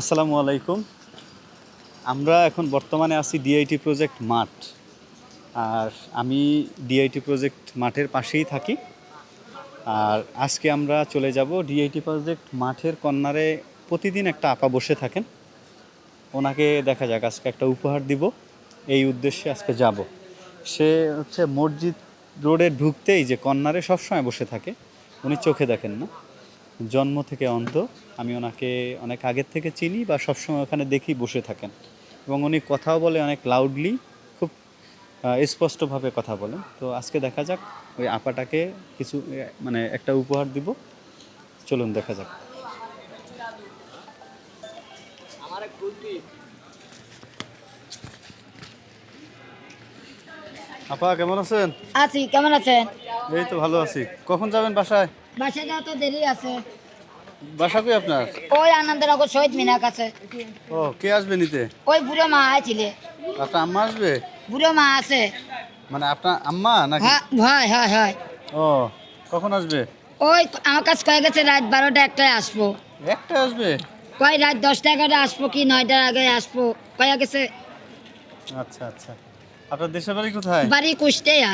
আসসালামু আলাইকুম। আমরা এখন বর্তমানে আছি ডিআইটি প্রজেক্ট মাঠ। আর আমি ডিআইটি প্রজেক্ট মাঠের পাশেই থাকি। আর আজকে আমরা চলে যাব ডিআইটি প্রজেক্ট মাঠের কর্নারে প্রতিদিন একটা আপা বসে থাকেন। ওনাকে দেখা যাক, আজকে একটা উপহার দিব। এই উদ্দেশ্যে আজকে যাব। সে হচ্ছে মসজিদ রোডে ঢুকতেই যে কর্নারে সবসময় বসে থাকে, উনি চোখে দেখেন না। জন্ম থেকে অন্ত আমি ওনাকে অনেক আগের থেকে চিনি বা সবসময় ওখানে দেখি বসে থাকেন। এবং উনি কথাও বলে অনেক লাউডলি খুব স্পষ্টভাবে কথা বলেন। তো আজকে দেখা যাক ওই আপাটাকে কিছু মানে একটা উপহার দিব। চলুন দেখা যাক। আপা কেমন আছেন? আছি কেমন আছেন? এই তো ভালো আছি। কখন যাবেন বাসায়? বাসা যাওয়া তো দেরি আছে। বাসা কই আপনার? ওই আনন্দনগর শহীদ মিনার কাছে। ও কে আসবে নিতে? ওই বুড়ো মা আছিলে আপনার আম্মা আসবে? বুড়ো মা আছে। মানে আপনার আম্মা নাকি? হ্যাঁ হয় হয় ও কখন আসবে? ওই আমার কাছে কয়ে গেছে রাত বারোটা একটায় আসব। একটা আসবে? কয় রাত দশটা এগারোটা আসব কি নয়টার আগে আসব? কয়া গেছে। আচ্ছা আচ্ছা। আপনার দেশের বাড়ি কোথায়? বাড়ি কুষ্টিয়া।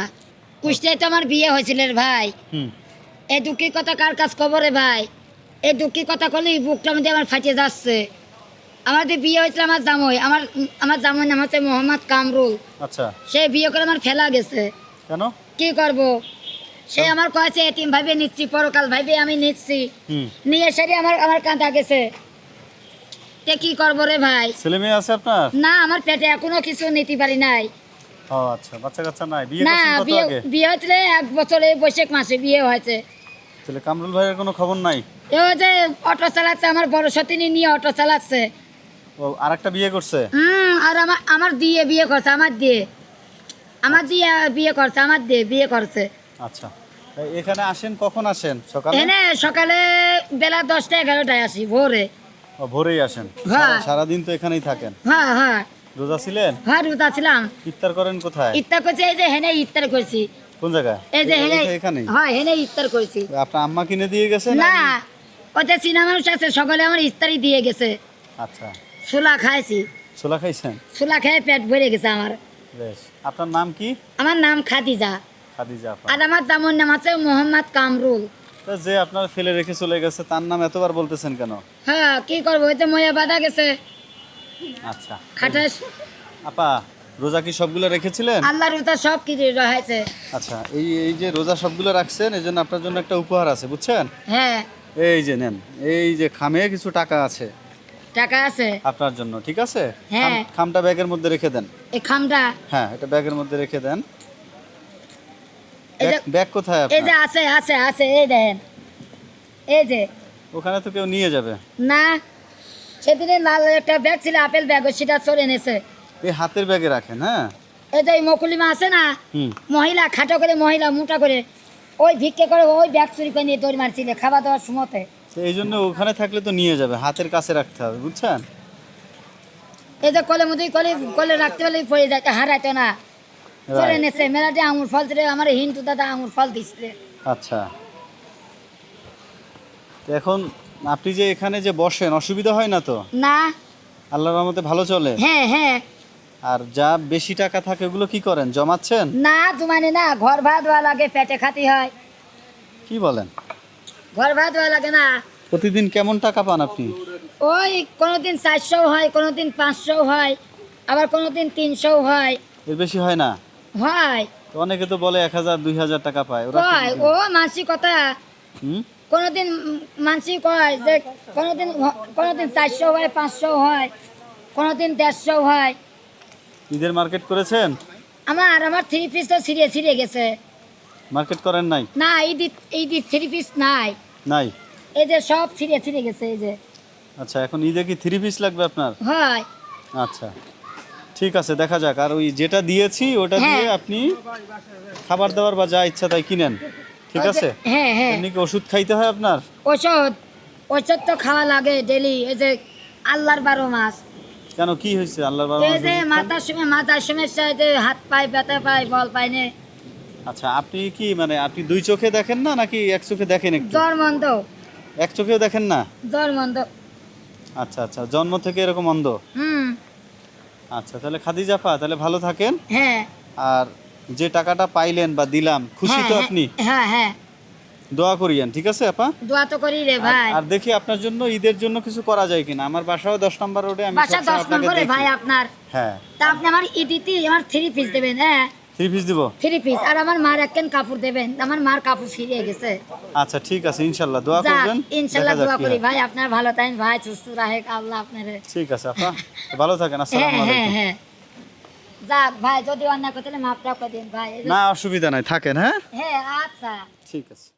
আমার বিয়ে হয়েছিল ভাই। হুম। এই দুঃখী কথা কার কাজ খবরে ভাই? এই দুঃখী কথা করলেই বুকটা মধ্যে আমার ফাটিয়ে যাচ্ছে। আমার যে বিয়ে হয়েছিল আমার জামই আমার আমার জামই নাম হচ্ছে মোহাম্মদ কামরুল। আচ্ছা। সে বিয়ে করে আমার ফেলা গেছে। কেন? কি করব? সে আমার কয়েছে এটিম ভাবে নিচ্ছি পরকাল ভাবে আমি নিচ্ছি। হুম। নিয়ে সেরে আমার আমার কাঁদা গেছে। তে কি করব রে ভাই? ছেলে মেয়ে আছে আপনার? না আমার পেটে এখনও কিছু নিতে পারি নাই। ও আচ্ছা বাচ্চা কাচ্চা নাই। বিয়ে না করছেন কত আগে? বিয়ে হয়েছিল এক বছরে বৈশাখ মাসে বিয়ে হয়েছে। তাহলে কামরুল ভাইয়ের কোনো খবর নাই? এ যে অটো চালাচ্ছে আমার বড় সতিনী নিয়ে অটো চালাচ্ছে। ও আরেকটা বিয়ে করছে? হুম আর আমার আমার দিয়ে বিয়ে করছে আমার দিয়ে। আমার দিয়ে বিয়ে করছে আমার দিয়ে বিয়ে করছে। আচ্ছা। এখানে আসেন কখন আসেন? সকালে? এনে সকালে বেলা দশটা এগারোটায় আসি ভোরে। ও ভোরেই আসেন। হ্যাঁ। সারা- সারাদিন তো এখানেই থাকেন। হ্যাঁ হ্যাঁ। রোজা ছিলেন? হ্যাঁ রুতা ছিলাম। ইফতার করেন কোথায়? ইফতার করছি এই যে হেনে ইফতার করছি। কোন জায়গায়? এই যে হেনে এ- এখানেই? হ্যাঁ হেনে ইফতার করছি। আপনার আম্মা কিনে দিয়ে গেছে না ওতে চীনা মানুষ আছে সকালে আমার ইফতারি দিয়ে গেছে। আচ্ছা। ছোলা খাইছি। ছোলা খাইছেন? ছোলা খেয়ে পেট ভরে গেছে আমার। বেশ। আপনার নাম কি? আমার নাম খাদিজা। খাদিজা আর আমার জামুর নাম আছে মোহাম্মদ কামরুল। তা যে আপনার ফেলে রেখে চলে গেছে তার নাম এতবার বলতেছেন কেন? হ্যাঁ কি করব? ওই যে ময়া বাঁধা গেছে। আচ্ছা। খাটাস। আপা রোজা কি সবগুলো রেখেছিলেন? আল্লাহর উতা সব কিছু রয়েছে। আচ্ছা এই এই যে রোজা সবগুলো রাখছেন এই জন্য আপনার জন্য একটা উপহার আছে বুঝছেন? হ্যাঁ। এই যে নেন এই যে খামে কিছু টাকা আছে। টাকা আছে। আপনার জন্য ঠিক আছে? হ্যাঁ। খামটা ব্যাগের মধ্যে রেখে দেন। এই খামটা। হ্যাঁ এটা ব্যাগের মধ্যে রেখে দেন। ব্যাগ- কোথায় এই যে আছে আছে আছে এই দেখেন এই যে। ওখানে তো কেউ নিয়ে যাবে। না সেদিনে লাল একটা ব্যাগ ছিল আপেল ব্যাগ সেটা চলে এনেছে। এই হাতের ব্যাগে রাখেন হ্যাঁ? এই যে মকুলিমা আছে না মহিলা খাটো করে মহিলা মোটা করে ওই ভিক্ষে করে ওই ব্যাগ চুরি করে নিয়ে দৌড় মারছিল খাওয়া দাওয়ার সময়তে। এই জন্য ওখানে থাকলে তো নিয়ে যাবে হাতের কাছে রাখতে হবে বুঝছেন? এই যে কলে মধ্যে কলে কলে রাখতে হলে পড়ে যাইতে হারাইতো না। চলে. এনেছে মেলাতে আঙুর ফল ছিল আমার হিন্দু দাদা আঙুর ফল দিছিল আচ্ছা। এখন আপনি যে এখানে যে বসেন অসুবিধা হয় না তো? না। আল্লাহর রহমতে ভালো চলে? হ্যাঁ হ্যাঁ। আর যা বেশি টাকা থাকে ওগুলো কি করেন? জমাচ্ছেন? না জুমানি না। ঘর ভাত দেওয়া লাগে পেটে খাতি হয়। কি বলেন? ঘর ভাত দেওয়া লাগে না। প্রতিদিন কেমন টাকা পান আপনি? ওই কোনোদিন চারশো হয় কোনোদিন পাঁচশো হয় আবার কোনোদিন তিনশো হয়। এর বেশি হয় না? হয়। তো অনেকে তো বলে এক হাজার দুই হাজার টাকা পায়। ওরা কয় ও মানসি কথা হুম? কোনোদিন মানসি কয় যে কোনোদিন কোনোদিন চারশো হয় পাঁচশো হয় কোনোদিন দেড়শো হয়। ঈদের মার্কেট করেছেন? আমার আমার থ্রি পিস তো ছিঁড়ে ছিঁড়ে গেছে। মার্কেট করেন নাই? না এই দি এই দি থ্রি পিস নাই। নাই? এই যে সব ছিঁড়ে ছিঁড়ে গেছে এই যে। আচ্ছা এখন ঈদে কি থ্রি পিস লাগবে আপনার? হয়। আচ্ছা ঠিক আছে দেখা যাক। আর ওই যেটা দিয়েছি ওটা দিয়ে হ্যাঁ। আপনি খাবার দাবার বা যা ইচ্ছা তাই কিনেন। ঠিক আছে? হ্যাঁ হ্যাঁ। এমনি কি ওষুধ খাইতে হয় আপনার? ওষুধ ওষুধ তো খাওয়া লাগে ডেলি এই যে আল্লাহর বারো মাস। কেন কি হয়েছে আল্লাহর বাবা এই যে মাথার সময় মাথার সমস্যা যে হাত পায় ব্যথা পায় বল পায় নে। আচ্ছা আপনি কি মানে আপনি দুই চোখে দেখেন না নাকি এক চোখে দেখেন একটু? জ্বর মন্দ এক চোখেও দেখেন না? জ্বর মন্দ আচ্ছা আচ্ছা জন্ম থেকে এরকম অন্ধ? হুম। আচ্ছা তাহলে খাদিজাফা তাহলে ভালো থাকেন। হ্যাঁ। আর যে টাকাটা পাইলেন বা দিলাম খুশি তো হ্যাঁ, আপনি? হ্যাঁ হ্যাঁ। দোয়া করিয়েন ঠিক আছে আপা? দোয়া তো করি রে ভাই। আর দেখি আপনার জন্য ঈদের জন্য কিছু করা যায় কিনা। আমার বাসাও দশ নম্বর রোডে আমি বাসা সবসময় দশ আপনাকে নম্বরে ভাই আপনার। হ্যাঁ। তা আপনি আমার ইদিতে আমার থ্রি পিস দেবেন হ্যাঁ? থ্রি পিস দিব? থ্রি পিস আর আমার মার একখান কাপড় দেবেন? আমার মার কাপড় ছিঁড়ে গেছে। আচ্ছা ঠিক আছে ইনশাল্লাহ দোয়া করবেন। যাক দোয়া করি ভাই। আপনার ভালো থাকেন ভাই সুস্থ রাখে আল্লাহ আপনারে ঠিক আছে আপা। ভালো থাকেন হ্যাঁ আসসালামু হ্যাঁ হ্যাঁ। যাক ভাই যদি অন্যায় করতে মাপ টাপ দিন ভাই। না অসুবিধা নাই থাকেন হ্যাঁ? হ্যাঁ আচ্ছা। ঠিক আছে।